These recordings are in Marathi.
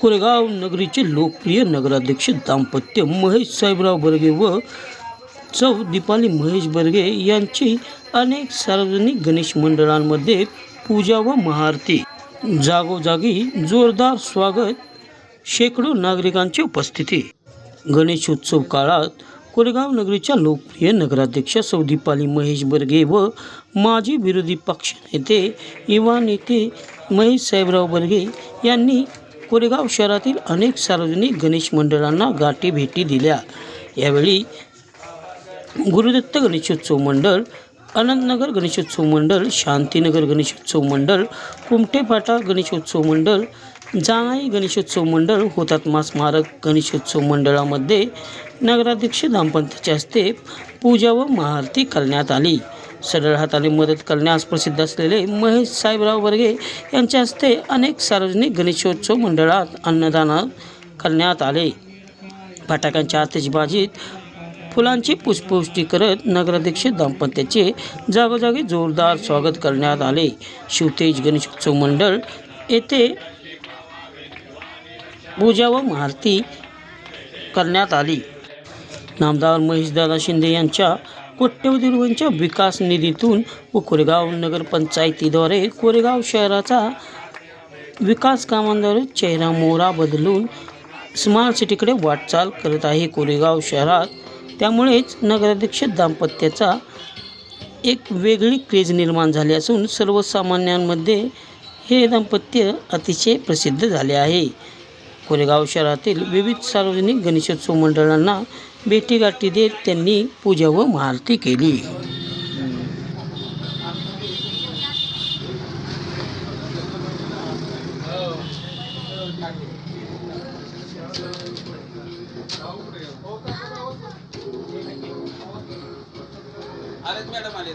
कोरेगाव नगरीचे लोकप्रिय नगराध्यक्ष दाम्पत्य महेश साहेबराव बर्गे व चौ दीपाली महेश बर्गे यांची अनेक सार्वजनिक गणेश मंडळांमध्ये पूजा व महाआरती. जागोजागी जोरदार स्वागत शेकडो नागरिकांची उपस्थिती. गणेशोत्सव काळात कोरेगाव नगरीच्या लोकप्रिय नगराध्यक्ष सौ दीपाली महेश बर्गे व माजी विरोधी पक्ष नेते युवा नेते महेश साहेबराव बर्गे यांनी कोरेगाव शहरातील अनेक सार्वजनिक गणेश मंडळांना गाठी भेटी दिल्या. यावेळी गुरुदत्त गणेशोत्सव मंडळ अनंतनगर गणेशोत्सव मंडळ शांतीनगर गणेशोत्सव मंडळ कुमटेपाटा गणेशोत्सव मंडळ जानाई गणेशोत्सव मंडळ हुतात्मा स्मारक गणेशोत्सव मंडळामध्ये नगराध्यक्ष दाम्पत्याच्या हस्ते पूजा व महाआरती करण्यात आली. सरळ हाताने मदत करण्यास प्रसिद्ध असलेले महेश साहेबराव वर्गे यांच्या हस्ते अनेक सार्वजनिक गणेशोत्सव मंडळात अन्नदान करण्यात आले. फटाक्यांच्या आतिषबाजीत फुलांची पुष्पवृष्टी करत नगराध्यक्ष दाम्पत्याचे जागोजागी जोरदार स्वागत करण्यात आले. शिवतेज गणेशोत्सव मंडळ येथे पूजा व महारती करण्यात आली. नामदार महेशदादा शिंदे यांच्या कोट्यवधी रुपयांच्या विकास निधीतून व कोरेगाव नगरपंचायतीद्वारे कोरेगाव शहराचा विकास कामांद्वारे चेहरा मोहरा बदलून स्मार्ट सिटीकडे वाटचाल करत आहे कोरेगाव शहरात. त्यामुळेच नगराध्यक्ष दाम्पत्याचा एक वेगळी क्रेज निर्माण झाली असून सर्वसामान्यांमध्ये हे दाम्पत्य अतिशय प्रसिद्ध झाले आहे. कोरेगाव शहरातील विविध सार्वजनिक गणेशोत्सव मंडळांना भेटीगाठी देत त्यांनी पूजा व महाआरती केली. मॅडम आले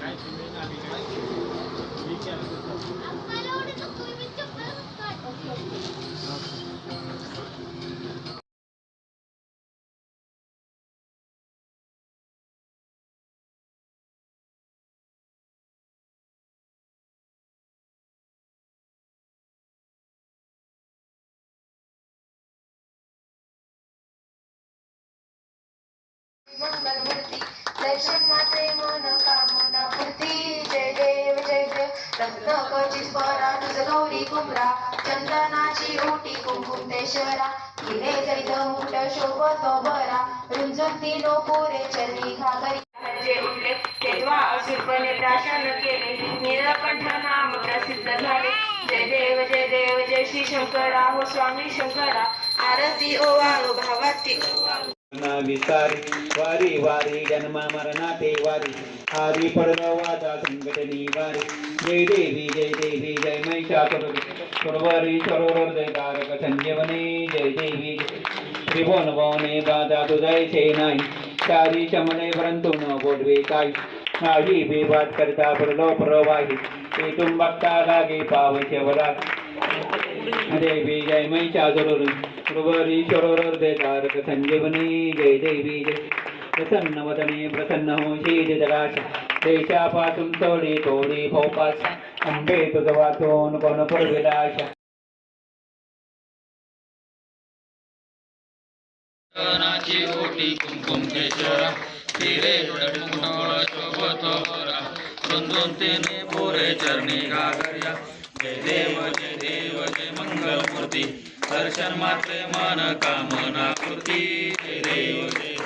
दर्शन मात्रे मन कामना पूर्ती जय देव जय देव रत्न कवची स्मरा तुझ गौरी कुमरा चंदनाची ओटी कुंकुम कुंकुमेश्वरा किने जैत मुठ शोभतो बरा रुंजती नो पुरे चरणी घागरी जे उठले तेव्हा असुरपणे प्राशन केले नीलकंठ नाम प्रसिद्ध झाले जय देव जय देव जय श्री शंकरा हो स्वामी शंकरा आरती ओवाळो भावाती. विसारी वारी वारी जन्म मरणाते वारी आदि पडवादा संघटनी वारी. जय देवी जय देवी जय महिषासुर. सुरवरी सरोवर तारक संजीवनी जय देवी. त्रिभुवन भवने बाधा तुझायचे नाही. चारी शमने परंतु न बोलवे काय नाही बेबाद करता परलो प्रवाही. ते तुम बघता लागे पावचे पावशेवरा देवी जय महिषासुर सुरवरी सरोवर तारक संजीवनी जय देवी जय। प्रसन्न वदने प्रसन्न होशी जलाश देशापासून तोडी तोडी भोपास अंबे तुझ कोण ओटी कुंकुम केशरा डोळ दोन तेने बोरे चरणी गागर्या जय देव जय जय मंगल मूर्ती दर्शन मात्रे मन कामना कृती जय देव जय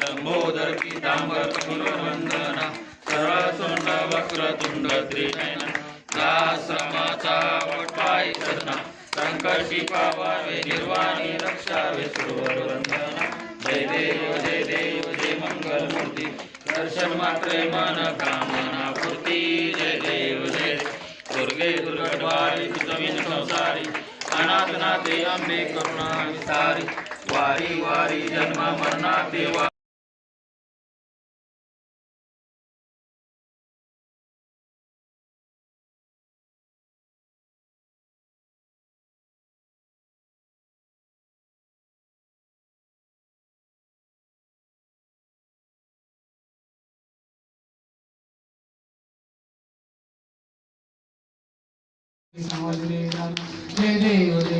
लंबोदर पीतांबर पुनर्वंदना सरळ सोंड वक्रतुंड त्रिनयन दासमाचा वटपाई सदना संकर्षी पावावे निर्वाणी रक्षावे सुरवर वंदना जय देव जय देव जय मंगल मूर्ती दर्शन मात्रे मन कामना ते नाथे अंबे करुणा विसारी वारी वारी जन्म मरणाते वा जय देव जय देव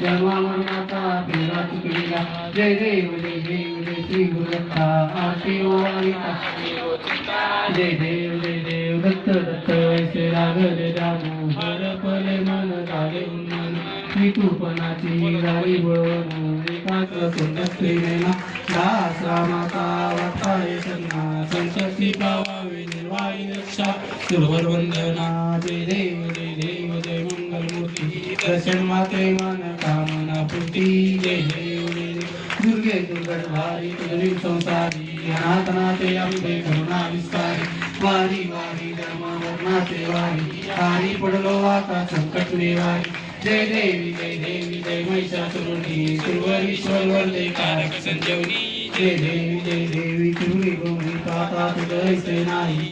जन्मा मरणाचा पेरा जय देव जय देव जय श्री गुरुदत्ता. आरती जय देव जय देव दत्त दत्त. ऐसे लागले दामू हर पले मन झाले उन्मन. वितूपणाची राई बळवण एकाच सुंदर स्त्रीनेना दास रामाचा वाटाळे सन्ना संतती पावावे निर्वाही रक्षा. सुरवर वंदना. जय देव जय दर्शन माते मन कामना पूर्ती जय देव जय। देव दुर्गे दुर्गटधारी तुझी संसारी अनाथनाथे अंबे करुणा विस्तारी। वारी वारी धर्म वर्णाचे वारी हारी पडलो आता संकट निवारी जय देवी जय देवी जय महिषासुरुणी सुरवरीश्वर वल्ले कारक संजीवनी जय देवी जय देवी तुरी गोरी पाता तुझ नाही